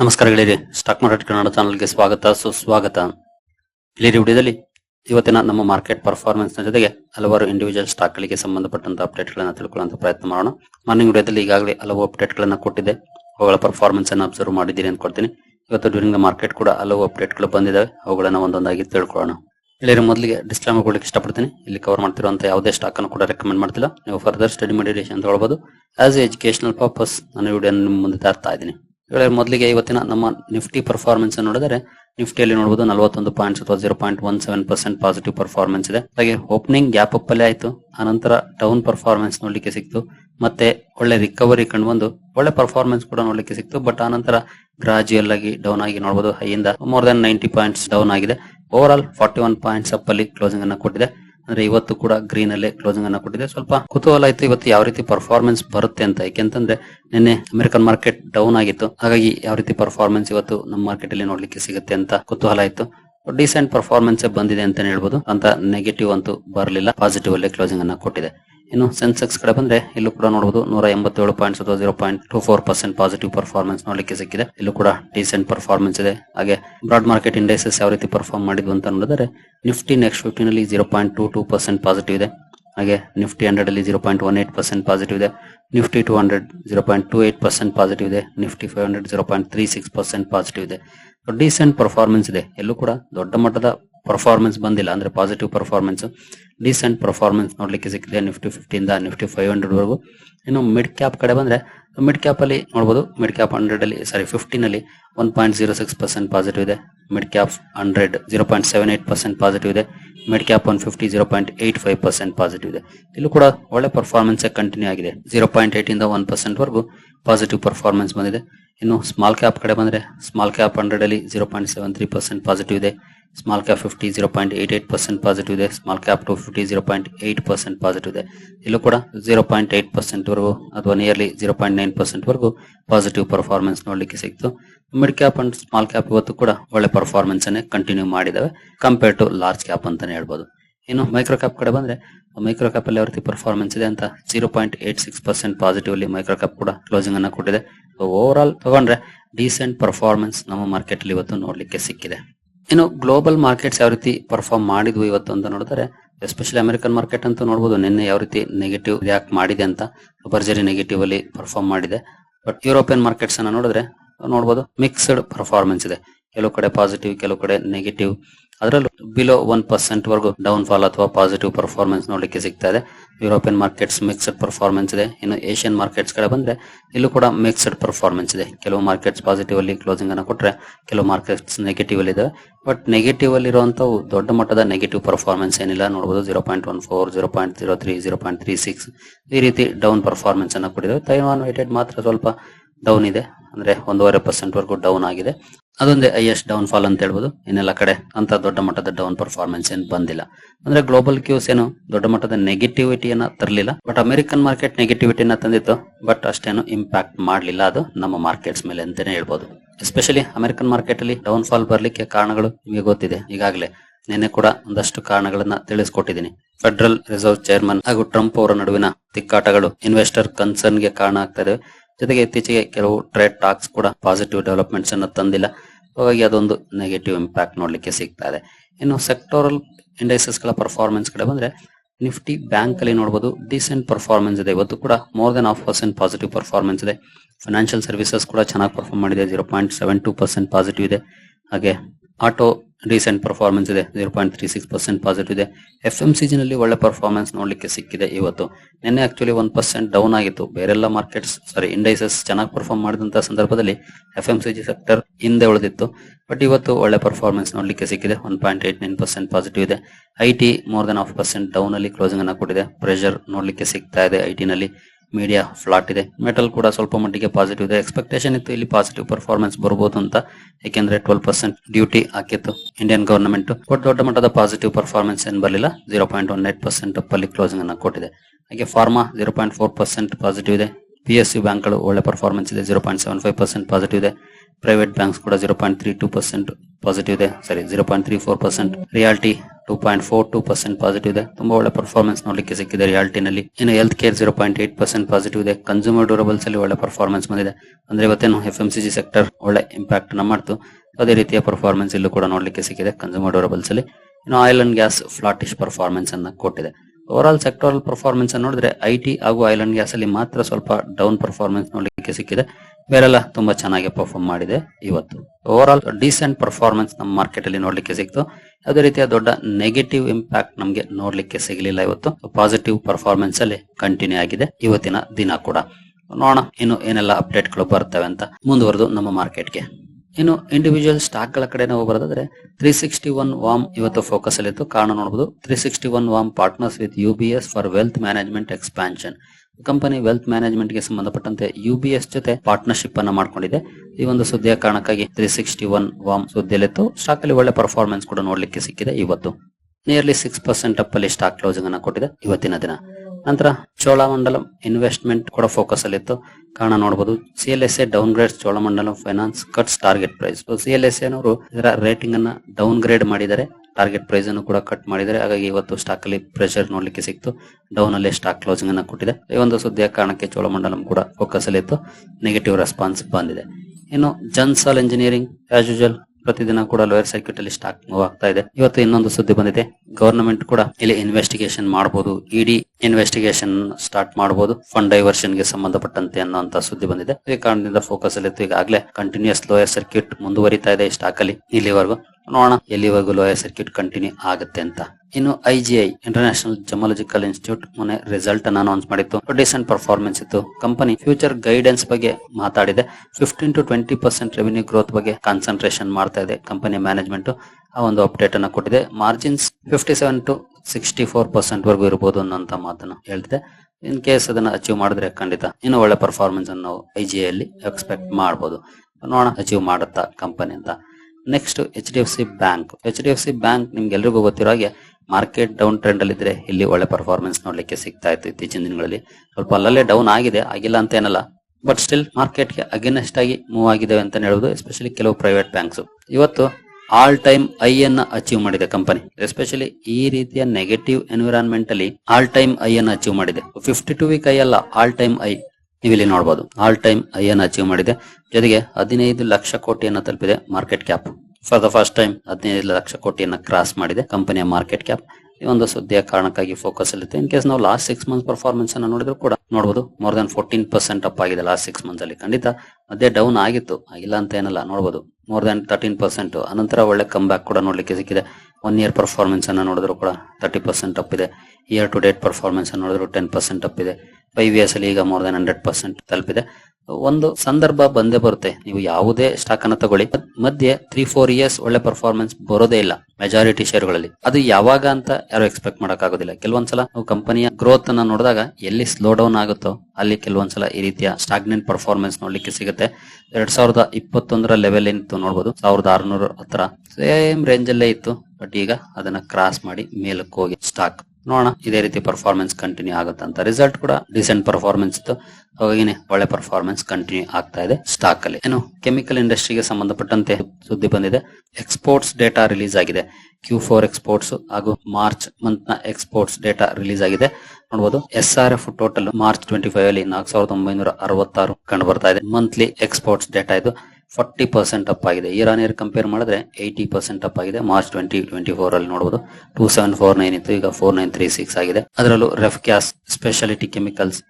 ನಮಸ್ಕಾರ stock market Kannada ಚಾನಲ್ಗೆ ಸ್ವಾಗತ, ಸುಸ್ವಾಗತ. ಗೆಳೆಯರಿ, ವಿಡಿಯೋದಲ್ಲಿ ಇವತ್ತಿನ ನಮ್ಮ ಮಾರ್ಕೆಟ್ ಪರ್ಫಾರ್ಮೆನ್ಸ್ ಜೊತೆಗೆ ಹಲವಾರು ಇಂಡಿವಿಜುವಲ್ ಸ್ಟಾಕ್ ಗಳಿಗೆ ಸಂಬಂಧಪಟ್ಟಂತ ಅಪ್ಡೇಟ್ ಗಳನ್ನ ತಿಳ್ಕೊಳ್ಳುವಂತ ಪ್ರಯತ್ನ ಮಾಡೋಣ. ಮಾರ್ನಿಂಗ್ ವಿಡಿಯೋದಲ್ಲಿ ಈಗಾಗಲೇ ಹಲವು ಅಪ್ಡೇಟ್ ಗಳನ್ನ ಕೊಟ್ಟಿದೆ. ಅವುಗಳ ಪರ್ಫಾರ್ಮೆನ್ಸ್ ಅನ್ನು ಅಬ್ಸರ್ವ್ ಮಾಡಿದ್ದೀರಿ ಅನ್ಕೊಳ್ತೀನಿ. ಇವತ್ತು ಡ್ಯೂರಿಂಗ್ ದ ಮಾರ್ಕೆಟ್ ಕೂಡ ಹಲವು ಅಪ್ಡೇಟ್ಗಳು ಬಂದಿದ್ದಾವೆ ಅವುಗಳನ್ನ ಒಂದೊಂದಾಗಿ ತಿಳ್ಕೊಳ್ಳೋಣ. ಗೆಳೆಯರಿ, ಮೊದಲಿಗೆ ಡಿಸ್ಕ್ಲೇಮರ್ ಕೊಡಲಿಕ್ಕೆ ಇಷ್ಟಪಡ್ತೀನಿ. ಇಲ್ಲಿ ಕವರ್ ಮಾಡ್ತಿರುವಂತ ಯಾವುದೇ ಸ್ಟಾಕ್ ಅನ್ನು ಕೂಡ ರೆಕಮೆಂಡ್ ಮಾಡ್ತಿಲ್ಲ. ನೀವು ಫರ್ದರ್ ಸ್ಟಡಿ ಮಾಡಿ ಅಂತ ಹೇಳ್ಬೋದು. ಆಸ್ ಎಜುಕೇಶನಲ್ ಪರ್ಪಸ್ ನಾನು ವಿಡಿಯೋ ನಿಮ್ಮ ಮುಂದೆ ತರ್ತಾ ಇದ್ದೀನಿ. ಗೆಳೆಯರು ಮೊದಲಿಗೆ ಇವತ್ತಿನ ನಮ್ಮ ನಿಫ್ಟಿ ಪರ್ಫಾರ್ಮೆನ್ಸ್ ನೋಡಿದರೆ, ನಿಫ್ಟಿಯಲ್ಲಿ ನೋಡಬಹುದು ನಲವತ್ತೊಂದು ಪಾಯಿಂಟ್ಸ್ ಅಥವಾ zero point one seven percent positive performance ಇದೆ. ಹಾಗೆ ಓಪನಿಂಗ್ ಗ್ಯಾಪ್ ಅಪ್ ಅಲ್ಲೇ ಆಯ್ತು. ಆನಂತರ ಡೌನ್ ಪರ್ಫಾರ್ಮೆನ್ಸ್ ನೋಡ್ಲಿಕ್ಕೆ ಸಿಕ್ತು. ಮತ್ತೆ ಒಳ್ಳೆ ರಿಕವರಿ ಕಂಡು ಬಂದು, ಒಳ್ಳೆ ಪರ್ಫಾರ್ಮೆನ್ಸ್ ಕೂಡ ನೋಡ್ಲಿಕ್ಕೆ ಸಿಕ್ತು. ಬಟ್ ಆನಂತರ ಗ್ರಾಜುಯಲ್ ಆಗಿ ಡೌನ್ ಆಗಿ ನೋಡಬಹುದು ಹೈಯಿಂದ more than ninety points down ಆಗಿದೆ. Overall forty one points up ಅಲ್ಲಿ ಕ್ಲೋಸಿಂಗ್ ಅನ್ನ ಕೊಟ್ಟಿದೆ. ಅಂದ್ರೆ ಇವತ್ತು ಕೂಡ ಗ್ರೀನ್ ಅಲ್ಲೇ ಕ್ಲೋಸಿಂಗ್ ಅನ್ನ ಕೊಟ್ಟಿದೆ. ಸ್ವಲ್ಪ ಕುತೂಹಲ ಆಯ್ತು ಇವತ್ತು ಯಾವ ರೀತಿ ಪರ್ಫಾರ್ಮೆನ್ಸ್ ಬರುತ್ತೆ ಅಂತ. ಯಾಕೆಂತಂದ್ರೆ ನಿನ್ನೆ ಅಮೆರಿಕನ್ ಮಾರ್ಕೆಟ್ ಡೌನ್ ಆಗಿತ್ತು. ಹಾಗಾಗಿ ಯಾವ ರೀತಿ ಪರ್ಫಾರ್ಮೆನ್ಸ್ ಇವತ್ತು ನಮ್ಮ ಮಾರ್ಕೆಟ್ ಅಲ್ಲಿ ನೋಡ್ಲಿಕ್ಕೆ ಸಿಗುತ್ತೆ ಅಂತ ಕುತೂಹಲ ಆಯ್ತು ಡಿಸೆಂಟ್ ಪರ್ಫಾರ್ಮೆನ್ಸ್ ಬಂದಿದೆ ಅಂತ ಹೇಳ್ಬೋದು. ಅಂತ ನೆಗೆಟಿವ್ ಅಂತೂ ಬರಲಿಲ್ಲ. ಪಾಸಿಟಿವ್ ಅಲ್ಲೇ ಕ್ಲೋಸಿಂಗ್ ಅನ್ನ ಕೊಟ್ಟಿದೆ. ಇನ್ನು ಸೆನ್ಸೆಕ್ಸ್ ಕಡೆ ಬಂದ್ರೆ ಇಲ್ಲೂ ಕೂಡ ನೋಡಬಹುದು ನೂರ ಎಂಬತ್ತೇಳು ಪಾಯಿಂಟ್ಸ್ ಅಥವಾ zero point two four percent positive performance ನೋಡಲಿಕ್ಕೆ ಸಿಕ್ಕಿದೆ. ಇಲ್ಲೂ ಕೂಡ ಡಿಸೆಂಟ್ ಪರ್ಫಾರ್ಮೆನ್ಸ್ ಇದೆ. ಹಾಗೆ ಬ್ರಾಡ್ ಮಾರ್ಕೆಟ್ ಇಂಡೆಕ್ಸಸ್ ಯಾವ ರೀತಿ ಪರ್ಫಾರ್ಮ್ ಮಾಡಿದ್ವು ಅಂತ ನೋಡಿದರೆ Nifty next ಫಿಫ್ಟಿನಲ್ಲಿ zero point two two percent positive ಇದೆ. ಹಾಗೆ ನಿಫ್ಟಿ ಹಂಡ್ರೆಡ್ ಅಲ್ಲಿ zero point one eight percent positive ಇದೆ. Nifty two hundred zero point two eight percent positive ಇದೆ. Nifty five hundred zero point three six percent positive ಇದೆ. Decent performance ಇದೆ. ಎಲ್ಲೂ ಕೂಡ ದೊಡ್ಡ ಮಟ್ಟದ ಪರ್ಫಾರ್ಮೆನ್ಸ್ ಬಂದಿಲ್ಲ. ಅಂದ್ರೆ ಪಾಸಿಟಿವ್ ಪರ್ಫಾರ್ಮೆನ್ಸ್ ಡಿಸೆಂಟ್ ಪರ್ಫಾರ್ಮೆನ್ಸ್ ನೋಡ್ಲಿಕ್ಕೆ ಸಿಕ್ಕಿದೆ ನಿಫ್ಟಿ ಫಿಫ್ಟಿಯಿಂದ ನಿಫ್ಟಿ ಫೈವ್ ಹಂಡ್ರೆಡ್ ವರೆಗೂ. ಇನ್ನು ಮಿಡ್ ಕ್ಯಾಪ್ ಕಡೆ ಬಂದ್ರೆ ಮಿಡ್ ಕ್ಯಾಪ್ ಅಲ್ಲಿ ನೋಡಬಹುದು ಮಿಡ್ ಕ್ಯಾಪ್ ಹಂಡ್ರೆಡ್ ಅಲ್ಲಿ ಸಾರಿ ಫಿಫ್ಟೀನ್ ಅಲ್ಲಿ one point zero six percent positive ಇದೆ. Mid cap hundred zero point seven eight percent positive ಇದೆ. Mid cap one fifty zero point eight five percent positive ಇದೆ. ಇಲ್ಲೂ ಕೂಡ ಒಳ್ಳೆ ಪರ್ಫಾರ್ಮೆನ್ಸ್ ಕಂಟಿನ್ಯೂ ಆಗಿದೆ. Zero point eight ಇಂದ one percent ವರೆಗೂ positive performance ಬಂದಿದೆ. ಇನ್ನು ಸ್ಮಾಲ್ ಕ್ಯಾಪ್ ಕಡೆ ಬಂದ್ರೆ ಸ್ಮಾಲ್ ಕ್ಯಾಪ್ ಹಂಡ್ರೆಡ್ ಅಲ್ಲಿ zero point seven three percent positive ಇದೆ. Small cap fifty zero point eight eight percent positive ಇದೆ. Small cap two fifty zero point eight percent positive ಇದೆ. ಇಲ್ಲೂ ಕೂಡ ಜೀರೋ ಪಾಯಿಂಟ್ ಏಟ್ ಪರ್ಸೆಂಟ್ ವರೆಗೂ ಅಥವಾ nearly zero point nine percent ವರೆಗೂ positive performance ನೋಡಲಿಕ್ಕೆ ಸಿಕ್ತು. Mid cap and small cap ಇವತ್ತು ಕೂಡ ಒಳ್ಳೆ ಪರ್ಫಾರ್ಮೆನ್ಸ್ ಅನ್ನೇ ಕಂಟಿನ್ಯೂ ಮಾಡಿದಾವೆ ಕಂಪೇರ್ ಟು ಲಾರ್ಜ್ ಕ್ಯಾಪ್ ಅಂತಾನೆ ಹೇಳ್ಬೋದು. ಇನ್ನು ಮೈಕ್ರೋ ಕ್ಯಾಪ್ ಕಡೆ ಬಂದ್ರೆ ಮೈಕ್ರೋ ಕ್ಯಾಪ್ ಅಲ್ಲಿ ಯಾವ ರೀತಿ ಪರ್ಫಾರ್ಮೆನ್ಸ್ ಇದೆ ಅಂತ zero point eight six percent positive ಅಲ್ಲಿ ಮೈಕ್ರೋ ಕ್ಯಾಪ್ ಕೂಡ ಕ್ಲೋಸಿಂಗ್ ಅನ್ನ ಕೊಟ್ಟಿದೆ. ಓವರ್ ಆಲ್ ತಗೊಂಡ್ರೆ ಡೀಸೆಂಟ್ ಪರ್ಫಾರ್ಮೆನ್ಸ್ ನಮ್ಮ ಮಾರ್ಕೆಟ್ ಅಲ್ಲಿ ಇವತ್ತು ನೋಡ್ಲಿಕ್ಕೆ ಸಿಕ್ಕಿದೆ. ಇನ್ನು ಗ್ಲೋಬಲ್ ಮಾರ್ಕೆಟ್ಸ್ ಯಾವ ರೀತಿ ಪರ್ಫಾರ್ಮ್ ಮಾಡಿದ್ವು ಇವತ್ತು ಅಂತ ನೋಡಿದ್ರೆ ಎಸ್ಪೆಷಲಿ ಅಮೆರಿಕನ್ ಮಾರ್ಕೆಟ್ ಅಂತ ನೋಡಬಹುದು ನಿನ್ನೆ ಯಾವ ರೀತಿ ನೆಗೆಟಿವ್ ರಿಯಾಕ್ಟ್ ಮಾಡಿದೆ ಅಂತ ಬರ್ಜರಿ ನೆಗೆಟಿವ್ ಅಲ್ಲಿ ಪರ್ಫಾರ್ಮ್ ಮಾಡಿದೆ. ಬಟ್ ಯುರೋಪಿಯನ್ ಮಾರ್ಕೆಟ್ಸ್ ಅನ್ನ ನೋಡಿದ್ರೆ ನೋಡಬಹುದು ಮಿಕ್ಸ್ಡ್ ಪರ್ಫಾರ್ಮೆನ್ಸ್ ಇದೆ. ಕೆಲವು ಕಡೆ ಪಾಸಿಟಿವ್ ಕೆಲವು ಕಡೆ ನೆಗೆಟಿವ್ ಅದರಲ್ಲೂ ಬಿಲೋ ಒನ್ ಪರ್ಸೆಂಟ್ ವರೆಗೂ ಡೌನ್ ಫಾಲ್ ಅಥವಾ ಪಾಸಿಟಿವ್ ಪರ್ಫಾರ್ಮೆನ್ಸ್ ನೋಡಲಿಕ್ಕೆ ಸಿಗ್ತಾ ಇದೆ. ಯುರೋಪಿಯನ್ ಮಾರ್ಕೆಟ್ಸ್ ಮಿಕ್ಸ್ಡ್ ಪರ್ಫಾರ್ಮೆನ್ಸ್ ಇದೆ. ಇನ್ನು ಏಷ್ಯನ್ ಮಾರ್ಕೆಟ್ಸ್ ಕಡೆ ಬಂದ್ರೆ ಇಲ್ಲೂ ಕೂಡ ಮಿಕ್ಸ್ಡ್ ಪರ್ಫಾರ್ಮೆನ್ಸ್ ಇದೆ. ಕೆಲವು ಮಾರ್ಕೆಟ್ಸ್ ಪಾಸಿಟಿವ್ ಅಲ್ಲಿ ಕ್ಲೋಸಿಂಗ್ ಅನ್ನು ಕೊಟ್ರೆ ಕೆಲವು ಮಾರ್ಕೆಟ್ಸ್ ನೆಗೆಟಿವ್ ಅಲ್ಲಿ ಇದೆ ಬಟ್ ನೆಗೆಟಿವ್ ಅಲ್ಲಿ ಇರುವಂತವು ದೊಡ್ಡ ಮಟ್ಟದ ನೆಗೆಟಿವ್ ಪರ್ಫಾರ್ಮೆನ್ಸ್ ಏನಿಲ್ಲ. ನೋಡಬಹುದು zero point one four zero point zero three zero point three six ಈ ರೀತಿ ಡೌನ್ ಪರ್ಫಾರ್ಮೆನ್ಸ್ ಅನ್ನ ಕೊಟ್ಟಿದೆ ತೈವಾನ್ ವೇಟೆಡ್ ಮಾತ್ರ ಸ್ವಲ್ಪ ಡೌನ್ ಇದೆ. ಅಂದ್ರೆ ಒಂದೂವರೆ ಪರ್ಸೆಂಟ್ ವರೆಗೂ ಡೌನ್ ಆಗಿದೆ. ಅದೊಂದೇ ಹೈಯೆಸ್ಟ್ ಡೌನ್ ಫಾಲ್ ಅಂತ ಹೇಳ್ಬೋದು. ಇನ್ನೆಲ್ಲ ಕಡೆ ಅಂತ ದೊಡ್ಡ ಮಟ್ಟದ ಡೌನ್ ಪರ್ಫಾರ್ಮೆನ್ಸ್ ಏನು ಬಂದಿಲ್ಲ. ಅಂದ್ರೆ ಗ್ಲೋಬಲ್ ಕ್ಯೂಸ್ ಏನು ದೊಡ್ಡ ಮಟ್ಟದ ನೆಗೆಟಿವಿಟಿಯನ್ನ ತರಲಿಲ್ಲ. ಬಟ್ ಅಮೆರಿಕನ್ ಮಾರ್ಕೆಟ್ ನೆಗೆಟಿವಿಟಿನ ತಂದಿತ್ತು. ಬಟ್ ಅಷ್ಟೇನು ಇಂಪ್ಯಾಕ್ಟ್ ಮಾಡಲಿಲ್ಲ ಅದು ನಮ್ಮ ಮಾರ್ಕೆಟ್ಸ್ ಮೇಲೆ ಅಂತಾನೆ ಹೇಳ್ಬೋದು. ಎಸ್ಪೆಷಲಿ ಅಮೆರಿಕನ್ ಮಾರ್ಕೆಟ್ ಅಲ್ಲಿ ಡೌನ್ ಫಾಲ್ ಬರ್ಲಿಕ್ಕೆ ಕಾರಣಗಳು ನಿಮಗೆ ಗೊತ್ತಿದೆ. ಈಗಾಗಲೇ ನಿನ್ನೆ ಕೂಡ ಒಂದಷ್ಟು ಕಾರಣಗಳನ್ನ ತಿಳಿಸ್ಕೊಟ್ಟಿದ್ದೀನಿ. ಫೆಡರಲ್ ರಿಸರ್ವ್ ಚೇರ್ಮನ್ ಹಾಗೂ ಟ್ರಂಪ್ ಅವರ ನಡುವಿನ ತಿಕ್ಕಾಟಗಳು ಇನ್ವೆಸ್ಟರ್ ಕನ್ಸರ್ನ್ಗೆ ಕಾರಣ ಆಗ್ತಾ ಜೊತೆಗೆ ಇತ್ತೀಚೆಗೆ ಕೆಲವು ಟ್ರೇಡ್ ಟಾಕ್ಸ್ ಕೂಡ ಪಾಸಿಟಿವ್ ಡೆವಲಪ್ಮೆಂಟ್ಸ್ ಅನ್ನು ತಂದಿಲ್ಲ. ಹಾಗಾಗಿ ಅದೊಂದು ನೆಗೆಟಿವ್ ಇಂಪ್ಯಾಕ್ಟ್ ನೋಡ್ಲಿಕ್ಕೆ ಸಿಗ್ತಾ ಇದೆ. ಇನ್ನು ಸೆಕ್ಟೋರಲ್ ಇಂಡೆಕ್ಸಸ್ಗಳ ಪರ್ಫಾರ್ಮೆನ್ಸ್ ಕಡೆ ಬಂದ್ರೆ ನಿಫ್ಟಿ ಬ್ಯಾಂಕ್ ಅಲ್ಲಿ ನೋಡಬಹುದು ಡಿಸೆಂಟ್ ಪರ್ಫಾರ್ಮೆನ್ಸ್ ಇದೆ. ಇವತ್ತು ಕೂಡ more than half percent positive performance ಇದೆ. ಫೈನಾನ್ಷಿಯಲ್ ಸರ್ವಿಸಸ್ ಕೂಡ ಚೆನ್ನಾಗಿ ಪರ್ಫಾರ್ಮ್ ಮಾಡಿದೆ. Zero point seven two percent positive ಇದೆ. ಹಾಗೆ ಆಟೋ ಡಿಸೆಂಟ್ ಪರ್ಫಾರ್ಮೆನ್ಸ್ ಇದೆ. Zero point three six percent positive ಇದೆ. ಎಫ್ ಎಂ ನಲ್ಲಿ ಒಳ್ಳೆ ಪರ್ಫಾರ್ಮೆನ್ಸ್ ನೋಡ್ಲಿಕ್ಕೆ ಸಿಕ್ಕಿದೆ ಇವತ್ತು. ನಿನ್ನೆ ಆಕ್ಚುಲಿ ಒನ್ ಪರ್ಸೆಂಟ್ ಡೌನ್ ಆಗಿತ್ತು. ಬೇರೆಲ್ಲ ಮಾರ್ಕೆಟ್ಸ್ ಸಾರಿ ಇಂಡೈಸಸ್ ಚೆನ್ನಾಗಿ ಪರ್ಫಾರ್ಮ್ ಮಾಡಿದಂತಹ ಸಂದರ್ಭದಲ್ಲಿ F M C G sector ಹಿಂದೆ ಉಳಿದಿತ್ತು. ಬಟ್ ಇವತ್ತು ಒಳ್ಳೆ ಪರ್ಫಾರ್ಮೆನ್ಸ್ ನೋಡ್ಲಿಕ್ಕೆ ಸಿಕ್ಕಿದೆ. One point eight nine percent positive ಇದೆ. I T more than half percent down ಅಲ್ಲಿ ಕ್ಲೋಸಿಂಗ್ ಅನ್ನು ಕೊಟ್ಟಿದೆ. ಪ್ರೆಷರ್ ನೋಡ್ಲಿಕ್ಕೆ ಸಿಗ್ತಾ ಇದೆ ಐ ನಲ್ಲಿ. ಮೀಡಿಯಾ ಫ್ಲಾಟ್ ಇದೆ. ಮೆಟಲ್ ಕೂಡ ಸ್ವಲ್ಪ ಮಟ್ಟಿಗೆ ಪಾಸಿಟಿವ್ ಇದೆ. ಎಕ್ಸ್ಪೆಕ್ಟೇಷನ್ ಇತ್ತು ಇಲ್ಲಿ ಪಾಸಿಟಿವ್ ಪರ್ಫಾರ್ಮೆನ್ಸ್ ಬರಬಹುದು ಅಂತ. ಯಾಕೆಂದ್ರೆ ಟ್ವೆಲ್ ಪರ್ಸೆಂಟ್ ಡ್ಯೂಟಿ ಹಾಕಿತ್ತು ಇಂಡಿಯನ್ ಗವರ್ನಮೆಂಟ್ ಒಟ್ಟು ದೊಡ್ಡ ಮಟ್ಟದ ಪಾಸಿಟಿವ್ ಪರ್ಫಾರ್ಮೆನ್ಸ್ ಏನ್ ಬರಲಿಲ್ಲ? Zero point one eight percent ಅಲ್ಲಿ ಕ್ಲೋಸಿಂಗ್ ಅನ್ನ ಕೊಟ್ಟಿದೆ. ಹಾಗೆ pharma zero point four percent positive ಇದೆ. ಪಿ ಎಸ್ ಬ್ಯಾಂಕ್ಗಳು ಒಳ್ಳೆ ಪರ್ಫಾರ್ಮೆನ್ಸ್ ಇದೆ. Zero point seven five percent positive ಇದೆ. ಪ್ರೈವೇಟ್ ಬ್ಯಾಂಕ್ಸ್ ಕೂಡ zero point three two percent positive ಇದೆ. ಸರಿ zero point three four percent realty two point four two percent positive ಇದೆ. ತುಂಬಾ ಒಳ್ಳೆ ಪರ್ಫಾರ್ಮೆನ್ಸ್ ನೋಡಲಿಕ್ಕೆ ಸಿಕ್ಕಿದೆ ರಿಯಾಲ್ಟಿನಲ್ಲಿ ಇನ್ನು health care zero point eight percent positive ಇದೆ. ಕನ್ಸ್ಯೂಮರ್ ಡ್ಯೂರಬಲ್ಸ್ ಅಲ್ಲಿ ಒಳ್ಳೆ ಪರ್ಫಾರ್ಮೆನ್ಸ್ ಬಂದಿದೆ. ಅಂದ್ರೆ ಇವತ್ತೇನು F M C G sector ಒಳ್ಳೆ ಇಂಪ್ಯಾಕ್ಟ್ನ ಮಾಡ್ತು. ಅದೇ ರೀತಿಯ ಪರ್ಫಾರ್ಮೆನ್ಸ್ ಇಲ್ಲೂ ಕೂಡ ನೋಡಲಿಕ್ಕೆ ಸಿಕ್ಕಿದೆ ಕನ್ಸ್ಯೂಮರ್ ಡ್ಯೂರಬಲ್ಸ್ ಅಲ್ಲಿ. ಇನ್ನು oil and gas flattish performance ಅನ್ನ ಕೊಟ್ಟಿದೆ. ಓವರ್ ಆಲ್ ಸೆಕ್ಟರಲ್ ಪರ್ಫಾರ್ಮೆನ್ಸ್ ನೋಡಿದ್ರೆ ಐ ಟಿ ಹಾಗೂ ಆಯಿಲ್ ಅಂಡ್ ಗ್ಯಾಸ್ ಅಲ್ಲಿ ಮಾತ್ರ ಸ್ವಲ್ಪ ಡೌನ್ ಪರ್ಫಾರ್ಮೆನ್ಸ್ ನೋಡಲಿಕ್ಕೆ ಸಿಕ್ಕಿದೆ. ಬೇರೆಲ್ಲ ತುಂಬಾ ಚೆನ್ನಾಗಿ ಪರ್ಫಾರ್ಮ್ ಮಾಡಿದೆ ಇವತ್ತು. ಓವರ್ ಆಲ್ ಡಿಸೆಂಟ್ ಪರ್ಫಾರ್ಮೆನ್ಸ್ ನಮ್ಮ ಮಾರ್ಕೆಟ್ ಅಲ್ಲಿ ನೋಡ್ಲಿಕ್ಕೆ ಸಿಕ್ತು. ಯಾವುದೇ ರೀತಿಯ ದೊಡ್ಡ ನೆಗೆಟಿವ್ ಇಂಪ್ಯಾಕ್ಟ್ ನಮಗೆ ನೋಡ್ಲಿಕ್ಕೆ ಸಿಗಲಿಲ್ಲ ಇವತ್ತು. ಪಾಸಿಟಿವ್ ಪರ್ಫಾರ್ಮೆನ್ಸ್ ಅಲ್ಲಿ ಕಂಟಿನ್ಯೂ ಆಗಿದೆ ಇವತ್ತಿನ ದಿನ ಕೂಡ. ನೋಡೋಣ ಇನ್ನು ಏನೆಲ್ಲ ಅಪ್ಡೇಟ್ಗಳು ಬರ್ತವೆ ಅಂತ ಮುಂದುವರೆದು ನಮ್ಮ ಮಾರ್ಕೆಟ್ಗೆ ಇನ್ನು ಇಂಡಿವಿಜುವಲ್ ಸ್ಟಾಕ್ಗಳ ಕಡೆ ನಾವು ಬರೋದಾದ್ರೆ ತ್ರೀ ಸಿಕ್ಸ್ಟಿ ಒನ್ ವಾಮ್ ಇವತ್ತು ಫೋಕಸ್ ಅಲ್ಲಿ ಇತ್ತು. ಕಾರಣ ನೋಡಬಹುದು three sixty one warm partners with U B S for wealth management expansion company wealth ಮ್ಯಾನೇಜ್ಮೆಂಟ್ಗೆ ಸಂಬಂಧಪಟ್ಟಂತೆ ಯು ಬಿ ಎಸ್ ಜೊತೆ ಪಾರ್ಟ್ನರ್ಶಿಪ್ ಅನ್ನ ಮಾಡ್ಕೊಂಡಿದೆ. ಈ ಒಂದು ಸುದ್ದಿಯ ಕಾರಣಕ್ಕಾಗಿ ತ್ರೀ ಸಿಕ್ಸ್ಟಿ ಒನ್ ವಾಮ್ ಸುದ್ದಿಯಲ್ಲಿತ್ತು ಸ್ಟಾಕ್ ಅಲ್ಲಿ ಒಳ್ಳೆ ಪರ್ಫಾರ್ಮೆನ್ಸ್ ಕೂಡ ನೋಡ್ಲಿಕ್ಕೆ ಸಿಕ್ಕಿದೆ ಇವತ್ತು. ನಿಯರ್ಲಿ ಸಿಕ್ಸ್ ಪರ್ಸೆಂಟ್ ಅಪ್ ಅಲ್ಲಿ ಸ್ಟಾಕ್ ಕ್ಲೋಸಿಂಗ್ ಅನ್ನ ಕೊಟ್ಟಿದೆ ಇವತ್ತಿನ ದಿನ. ನಂತರ ಚೋಳಮಂಡಲಂ ಇನ್ವೆಸ್ಟ್ಮೆಂಟ್ ಕೂಡ ಫೋಕಸ್ ಅಲ್ಲಿ ಇತ್ತು. ಕಾರಣ ನೋಡಬಹುದು C L S A downgrade Cholamandalam finance cuts target price C L S ಎನವರು ಇದರ ರೇಟಿಂಗ್ ಅನ್ನ ಡೌನ್ ಗ್ರೇಡ್ ಮಾಡಿದ್ದಾರೆ. ಟಾರ್ಗೆಟ್ ಪ್ರೈಸ್ ಅನ್ನು ಕೂಡ ಕಟ್ ಮಾಡಿದ್ದಾರೆ. ಹಾಗಾಗಿ ಇವತ್ತು ಸ್ಟಾಕ್ ಅಲ್ಲಿ ಪ್ರೆಷರ್ ನೋಡ್ಲಿಕ್ಕೆ ಸಿಕ್ತು. ಡೌನ್ ಅಲ್ಲಿ ಸ್ಟಾಕ್ ಕ್ಲೋಸಿಂಗ್ ಅನ್ನ ಕೊಟ್ಟಿದೆ. ಈ ಒಂದು ಸುದ್ದಿಯ ಕಾರಣಕ್ಕೆ ಚೋಳಮಂಡಲಂ ಕೂಡ ಫೋಕಸ್ ಅಲ್ಲಿ ಇತ್ತು. ನೆಗೆಟಿವ್ ರೆಸ್ಪಾನ್ಸ್ ಬಂದಿದೆ. ಇನ್ನು ಜನ್ಸಾಲ್ ಇಂಜಿನಿಯರಿಂಗ್ ಆಸ್ ಯೂಶಲ್ ಪ್ರತಿದಿನ ಕೂಡ ಲೋಯರ್ ಸರ್ಕ್ಯೂಟ್ ಅಲ್ಲಿ ಸ್ಟಾಕ್ ಮೂವ್ ಆಗ್ತಾ ಇದೆ. ಇವತ್ತು ಇನ್ನೊಂದು ಸುದ್ದಿ ಬಂದಿದೆ. ಗವರ್ನಮೆಂಟ್ ಕೂಡ ಇಲ್ಲಿ ಇನ್ವೆಸ್ಟಿಗೇಷನ್ ಮಾಡಬಹುದು ಇಡಿ ಇನ್ವೆಸ್ಟಿಗೇಷನ್ ಸ್ಟಾರ್ಟ್ ಮಾಡಬಹುದು ಫಂಡ್ ಡೈವರ್ಷನ್ಗೆ ಸಂಬಂಧಪಟ್ಟಂತೆ ಅನ್ನುವಂತ ಸುದ್ದಿ ಬಂದಿದೆ. ಈ ಕಾರಣದಿಂದ ಫೋಕಸ್ ಅಲ್ಲಿ ಇತ್ತು. ಈಗಾಗಲೇ ಕಂಟಿನ್ಯೂಸ್ ಲೋಯರ್ ಸರ್ಕ್ಯೂಟ್ ಮುಂದುವರಿತಾ ಇದೆ ಸ್ಟಾಕ್ ಅಲ್ಲಿ ಇಲ್ಲಿವರೆಗೂ. ನೋಡೋಣ ಎಲ್ಲಿವರೆಗೂ ಲೋಯರ್ ಸರ್ಕ್ಯೂಟ್ ಕಂಟಿನ್ಯೂ ಆಗುತ್ತೆ ಅಂತ. ಇನ್ನು ಐಜಿಐ ಇಂಟರ್ನ್ಯಾಷನಲ್ ಜಮಾಲಜಿಕಲ್ ಇನ್ಸ್ಟಿಟ್ಯೂಟ್ ಮೊನ್ನೆ ರಿಸಲ್ಟ್ ಅನ್ನು ಅನೌನ್ಸ್ ಮಾಡಿತ್ತು. ಡಿಸೆಂಟ್ ಪರ್ಫಾರ್ಮೆನ್ಸ್ ಇತ್ತು. ಕಂಪನಿ ಫ್ಯೂಚರ್ ಗೈಡೆನ್ಸ್ ಬಗ್ಗೆ ಮಾತಾಡಿದೆ. Fifteen to twenty percent revenue growth ಬಗ್ಗೆ ಕಾನ್ಸಂಟ್ರೇಷನ್ ಮಾಡ್ತಾ ಇದೆ ಕಂಪನಿ ಮ್ಯಾನೇಜ್ಮೆಂಟ್ ಆ ಒಂದು ಅಪ್ಡೇಟ್ ಅನ್ನ ಕೊಟ್ಟಿದೆ. Margins fifty seven to sixty four percent ವರೆಗೂ ಇರಬಹುದು ಅನ್ನೋಂತ ಮಾತನ್ನು ಹೇಳ್ತಿದೆ ಇನ್ ಕೇಸ್ ಅದನ್ನ ಅಚೀವ್ ಮಾಡಿದ್ರೆ ಖಂಡಿತ ಇನ್ನು ಒಳ್ಳೆ ಪರ್ಫಾರ್ಮೆನ್ಸ್ ಅನ್ನು ನಾವು ಜಿ ಅಲ್ಲಿ ಎಕ್ಸ್ಪೆಕ್ಟ್ ಮಾಡಬಹುದು ನೋಡೋಣ ಅಚೀವ್ ಮಾಡುತ್ತಾ ಕಂಪನಿ ಅಂತ. Next H D F C bank H D F C bank ನಿಮ್ಗೆ ಎಲ್ರಿಗೂ ಗೊತ್ತಿರೋ ಹಾಗೆ ಮಾರ್ಕೆಟ್ ಡೌನ್ ಟ್ರೆಂಡ್ ಅಲ್ಲಿ ಇದ್ರೆ ಇಲ್ಲಿ ಒಳ್ಳೆ ಪರ್ಫಾರ್ಮೆನ್ಸ್ ನೋಡ್ಲಿಕ್ಕೆ ಸಿಗ್ತಾ ಇತ್ತು ಇತ್ತೀಚಿನ ದಿನಗಳಲ್ಲಿ. ಸ್ವಲ್ಪ ಅಲ್ಲಲ್ಲೇ ಡೌನ್ ಆಗಿದೆ, ಆಗಿಲ್ಲ ಅಂತ ಏನಲ್ಲ. ಬಟ್ ಸ್ಟಿಲ್ ಮಾರ್ಕೆಟ್ಗೆ ಅಗೇನೆಸ್ಟ್ ಆಗಿ ಮೂವ್ ಆಗಿದೆ ಅಂತ ಹೇಳ್ಬೋದು ಎಸ್ಪೆಷಲಿ ಕೆಲವು ಪ್ರೈವೇಟ್ ಬ್ಯಾಂಕ್ಸ್ ಇವತ್ತು ಆಲ್ ಟೈಮ್ ಐ ಅನ್ನ ಅಚೀವ್ ಮಾಡಿದೆ ಕಂಪನಿ ಎಸ್ಪೆಷಲಿ ಈ ರೀತಿಯ ನೆಗೆಟಿವ್ ಎನ್ವಿರಾನ್ಮೆಂಟ್ ಅಲ್ಲಿ ಆಲ್ ಟೈಮ್ ಐ ಅನ್ನ ಅಚೀವ್ ಮಾಡಿದೆ. ಫಿಫ್ಟಿ ಟು ವೀಕ್ ಐ ಅಲ್ಲ ಆಲ್ ಟೈಮ್ ಐ ನೀವು ನೋಡಬಹುದು ಆಲ್ ಟೈಮ್ ಐ ಅನ್ನ ಅಚೀವ್ ಮಾಡಿದೆ. ಜೊತೆಗೆ ಹದಿನೈದು ಲಕ್ಷ ಕೋಟಿಯನ್ನ ತಲುಪಿದೆ market cap for the first time ಹದಿನೈದು ಲಕ್ಷ ಕೋಟಿಯನ್ನ ಕ್ರಾಸ್ ಮಾಡಿದೆ ಕಂಪನಿಯ ಮಾರ್ಕೆಟ್ ಕ್ಯಾಪ್ ಈ ಒಂದು ಸುದ್ದಿಯ ಕಾರಣಕ್ಕಾಗಿ ಫೋಕಸ್ ಇರುತ್ತೆ ಇನ್ ಕೇಸ್ ನಾವು ಲಾಸ್ಟ್ ಸಿಕ್ಸ್ ಮಂತ್ಸ್ ಪರ್ಫಾರ್ಮೆನ್ಸ್ ಅನ್ನು ನೋಡಿದ್ರು ಕೂಡ ನೋಡಬಹುದು more than fourteen percent up ಆಗಿದೆ ಲಾಸ್ಟ್ ಸಿಕ್ಸ್ ಮಂತ್ಸ್ ಅಲ್ಲಿ. ಖಂಡಿತ ಮಧ್ಯೆ ಡೌನ್ ಆಗಿತ್ತು. ಇಲ್ಲ ಅಂತ ಏನಲ್ಲ ನೋಡಬಹುದು ಮೋರ್ ದನ್ ತರ್ಟೀನ್ ಪರ್ಸೆಂಟ್ ಅನಂತರ ಒಳ್ಳೆ ಕಮ್ ಬ್ಯಾಕ್ ಕೂಡ ನೋಡ್ಲಿಕ್ಕೆ ಸಿಕ್ಕಿದೆ. ಒನ್ ಇಯರ್ ಪರ್ಫಾರ್ಮೆನ್ಸ್ ಅನ್ನ ನೋಡಿದ್ರು ಕೂಡ ತರ್ಟಿ ಪರ್ಸೆಂಟ್ ಅಪ್ ಇದೆ. ಇಯರ್ ಟು ಡೇಟ್ ಪರ್ಫಾರ್ಮೆನ್ಸ್ ಅನ್ನ ನೋಡಿದ್ರು ಟೆನ್ ಪರ್ಸೆಂಟ್ ಅಪ್ ಇದೆ. ಫೈವ್ ಇಯರ್ಸ್ ಅಲ್ಲಿ ಈಗ ಮೋರ್ ದನ್ ಹಂಡ್ರೆಡ್ ಪರ್ಸೆಂಟ್ ತಲುಪಿದೆ. ಒಂದು ಸಂದರ್ಭ ಬಂದೇ ಬರುತ್ತೆ. ನೀವು ಯಾವುದೇ ಸ್ಟಾಕ್ ಅನ್ನ ತಗೊಳ್ಳಿ. ಮಧ್ಯೆ ತ್ರೀ ಫೋರ್ ಇಯರ್ಸ್ ಒಳ್ಳೆ ಪರ್ಫಾರ್ಮೆನ್ಸ್ ಬರೋದೇ ಇಲ್ಲ ಮೆಜಾರಿಟಿ ಶೇರ್ಗಳಲ್ಲಿ ಅದು ಯಾವಾಗ ಅಂತ ಯಾರು ಎಕ್ಸ್ಪೆಕ್ಟ್ ಮಾಡಕ್ ಆಗೋದಿಲ್ಲ ಕೆಲವೊಂದ್ಸಲ ನಾವು ಕಂಪನಿಯ ಗ್ರೋತ್ ಅನ್ನ ನೋಡಿದಾಗ ಎಲ್ಲಿ ಸ್ಲೋ ಡೌನ್ ಆಗುತ್ತೋ ಅಲ್ಲಿ ಕೆಲವೊಂದ್ಸಲ ಈ ರೀತಿಯ ಸ್ಟಾಗ್ನೆಂಟ್ ಪರ್ಫಾರ್ಮೆನ್ಸ್ ನೋಡ್ಲಿಕ್ಕೆ ಸಿಗುತ್ತೆ. ಎರಡ್ ಸಾವಿರದ ಇಪ್ಪತ್ತೊಂದರ ಲೆವೆಲ್ ಏನಿತ್ತು ನೋಡ್ಬೋದು. ಸಾವಿರದ ಆರುನೂರ ಹತ್ರ ಸೇಮ್ ರೇಂಜ್ ಅಲ್ಲೇ ಇತ್ತು. ಬಟ್ ಈಗ ಅದನ್ನ ಕ್ರಾಸ್ ಮಾಡಿ ಮೇಲಕ್ಕೆ ಹೋಗಿ ಸ್ಟಾಕ್ ನೋಡೋಣ. ಇದೇ ರೀತಿ ಪರ್ಫಾರ್ಮೆನ್ಸ್ ಕಂಟಿನ್ಯೂ ಆಗುತ್ತಂತ ರಿಸಲ್ಟ್ ಕೂಡ ಡಿಸೆಂಟ್ ಪರ್ಫಾರ್ಮೆನ್ಸ್ ಇತ್ತು. ಹಾಗಾಗಿನೇ ಒಳ್ಳೆ ಪರ್ಫಾರ್ಮೆನ್ಸ್ ಕಂಟಿನ್ಯೂ ಆಗ್ತಾ ಇದೆ ಸ್ಟಾಕ್ ಅಲ್ಲಿ. ಏನು ಕೆಮಿಕಲ್ ಇಂಡಸ್ಟ್ರಿಗೆ ಸಂಬಂಧಪಟ್ಟಂತೆ ಸುದ್ದಿ ಬಂದಿದೆ. ಎಕ್ಸ್ಪೋರ್ಟ್ಸ್ ಡೇಟಾ ರಿಲೀಸ್ ಆಗಿದೆ. ಕ್ಯೂ ಫೋರ್ ಎಕ್ಸ್ಪೋರ್ಟ್ಸ್ ಹಾಗೂ ಮಾರ್ಚ್ ಮಂತ್ನ ಎಕ್ಸ್ಪೋರ್ಟ್ಸ್ ಡೇಟಾ ರಿಲೀಸ್ ಆಗಿದೆ. ನೋಡಬಹುದು S R F total March twenty five ಅಲ್ಲಿ ನಾಲ್ಕು ಸಾವಿರದ ಒಂಬೈನೂರ ಅರವತ್ತಾರು ಕಂಡು ಬರ್ತಾ ಇದೆ. ಮಂತ್ಲಿ ಎಕ್ಸ್ಪೋರ್ಟ್ಸ್ ಡೇಟಾ ಇದು. ಫಾರ್ಟಿ ಪರ್ಸೆಂಟ್ ಅಪ್ ಆಗಿದೆ. ಇಯರ್ ಆನ್ ಇಯರ್ ಕಂಪೇರ್ ಮಾಡಿದ್ರೆ ಏಯ್ಟಿ ಪರ್ಸೆಂಟ್ ಅಪ್ ಆಗಿದೆ. ಮಾರ್ಚ್ ಟ್ವೆಂಟಿ ಟ್ವೆಂಟಿ ಫೋರ್ ಅಲ್ಲಿ ನೋಡಬಹುದು ಟೂ ಸೆವೆನ್ ಫೋರ್ ನೈನ್ ಇತ್ತು. ಈಗ ಫೋರ್ ನೈನ್ ತ್ರೀ ಸಿಕ್ಸ್ ಆಗಿದೆ. ಅದರಲ್ಲೂ ರೆಫ್ ಕ್ಯಾಸ್ ಸ್ಪೆಷಾಲಿಟಿ ಕೆಮಿಕಲ್ಸ್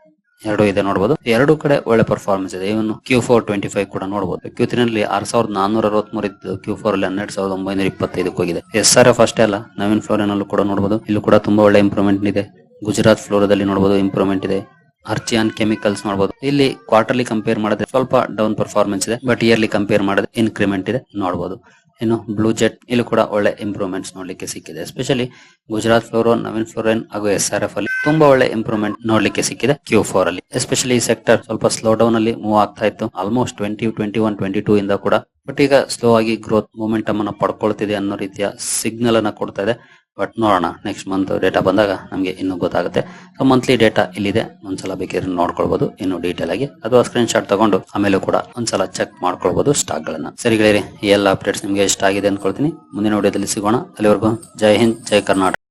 ಎರಡು ಇದೆ ನೋಡಬಹುದು ಎರಡು ಕಡೆ ಒಳ್ಳೆ ಪರ್ಫಾರ್ಮೆನ್ಸ್ ಇದೆ. ಇವನು ಕ್ಯೂ ಫೋರ್ ಟ್ವೆಂಟಿ ಫೈವ್ ಕೂಡ ನೋಡಬಹುದು ಕ್ಯೂ ತ್ರೀ ನಲ್ಲಿ ಆರ್ ಸಾವಿರದ ನಾನೂರ ಅರವತ್ಮೂರು ಇತ್ತು ಕ್ಯೂ ಫೋರ್ ಅಲ್ಲಿ ಹನ್ನೆರಡು ಸಾವಿರದ ಒಂಬೈನೂರ ಇಪ್ಪತ್ತೈದಕ್ಕೆ ಹೋಗಿದೆ. ಎಸ್ ಆರ್ ಎಫ್ ಅಷ್ಟೇ ಅಲ್ಲ, ನವೀನ್ ಫ್ಲೋರಿನಲ್ಲೂ ಕೂಡ ನೋಡಬಹುದು ಇಲ್ಲೂ ಕೂಡ ತುಂಬಾ ಒಳ್ಳೆ ಇಂಪ್ರೂವ್ಮೆಂಟ್ ಇದೆ. ಗುಜರಾತ್ ಫ್ಲೋರದಲ್ಲಿ ನೋಡಬಹುದು ಇಂಪ್ರೂವ್ಮೆಂಟ್ ಇದೆ. ಅರ್ಚಿಯಾನ್ ಕೆಮಿಕಲ್ಸ್ ನೋಡಬಹುದು ಇಲ್ಲಿ ಕ್ವಾರ್ಟರ್ಲಿ ಕಂಪೇರ್ ಮಾಡಿದ್ರೆ ಸ್ವಲ್ಪ ಡೌನ್ ಪರ್ಫಾರ್ಮೆನ್ಸ್ ಇದೆ ಬಟ್ ಇಯರ್ಲಿ ಕಂಪೇರ್ ಮಾಡಿದ್ರೆ ಇನ್ಕ್ರಿಮೆಂಟ್ ಇದೆ ನೋಡಬಹುದು ಇನ್ನು ಬ್ಲೂ ಜೆಟ್ ಇಲ್ಲೂ ಕೂಡ ಒಳ್ಳೆ ಇಂಪ್ರೂವ್ಮೆಂಟ್ಸ್ ನೋಡ್ಲಿಕ್ಕೆ ಸಿಕ್ಕಿದೆ. Especially Gujarat fluoro Navin fluorine ಹಾಗೂ ಎಸ್ ಆರ್ ಎಫ್ ಅಲ್ಲಿ ತುಂಬಾ ಒಳ್ಳೆ ಇಂಪ್ರೂವ್ಮೆಂಟ್ ನೋಡ್ಲಿಕ್ಕೆ ಸಿಕ್ಕಿದೆ ಕ್ಯೂ ಫೋರ್ ಅಲ್ಲಿ. ಎಸ್ಪೆಷಲಿ ಸೆಕ್ಟರ್ ಸ್ವಲ್ಪ ಸ್ಲೋ ಡೌನ್ ಅಲ್ಲಿ ಮೂವ್ ಆಗ್ತಾ ಇತ್ತು. Almost twenty twenty one twenty two ಇಂದ ಕೂಡ ಬಟ್ ಈಗ ಸ್ಲೋ ಆಗಿ ಗ್ರೋತ್ ಮೊಮೆಂಟಮ್ ಅನ್ನ ಪಡ್ಕೊಳ್ತಿದೆ ಅನ್ನೋ ರೀತಿಯ ಸಿಗ್ನಲ್ ಅನ್ನ ಕೊಡ್ತಾ ಇದೆ. ಬಟ್ ನೋಡೋಣ ನೆಕ್ಸ್ಟ್ ಮಂತ್ ಡೇಟಾ ಬಂದಾಗ ನಮಗೆ ಇನ್ನೂ ಗೊತ್ತಾಗುತ್ತೆ. ಸೊ ಮಂತ್ಲಿ ಡೇಟಾ ಇಲ್ಲಿದೆ. ಒಂದ್ಸಲ ಬೇಕಿದ್ರೆ ನೋಡ್ಕೊಳ್ಬಹುದು ಇನ್ನು ಡೀಟೇಲ್ ಆಗಿ. ಅಥವಾ ಸ್ಕ್ರೀನ್ ಶಾಟ್ ತಗೊಂಡು ಆಮೇಲೆ ಕೂಡ ಒಂದ್ಸಲ ಚೆಕ್ ಮಾಡ್ಕೊಳ್ಬಹುದು ಸ್ಟಾಕ್ ಗಳನ್ನ. ಸರಿ ಗೆಳೆಯರಿ ಎಲ್ಲ ಅಪ್ಡೇಟ್ಸ್ ನಿಮ್ಗೆ ಇಷ್ಟ ಆಗಿದೆ ಅನ್ಕೊಳ್ತೀನಿ. ಮುಂದಿನ ವಿಡಿಯೋದಲ್ಲಿ ಸಿಗೋಣ. ಅಲ್ಲಿವರೆಗೂ ಜೈ ಹಿಂದ್, ಜೈ ಕರ್ನಾಟಕ.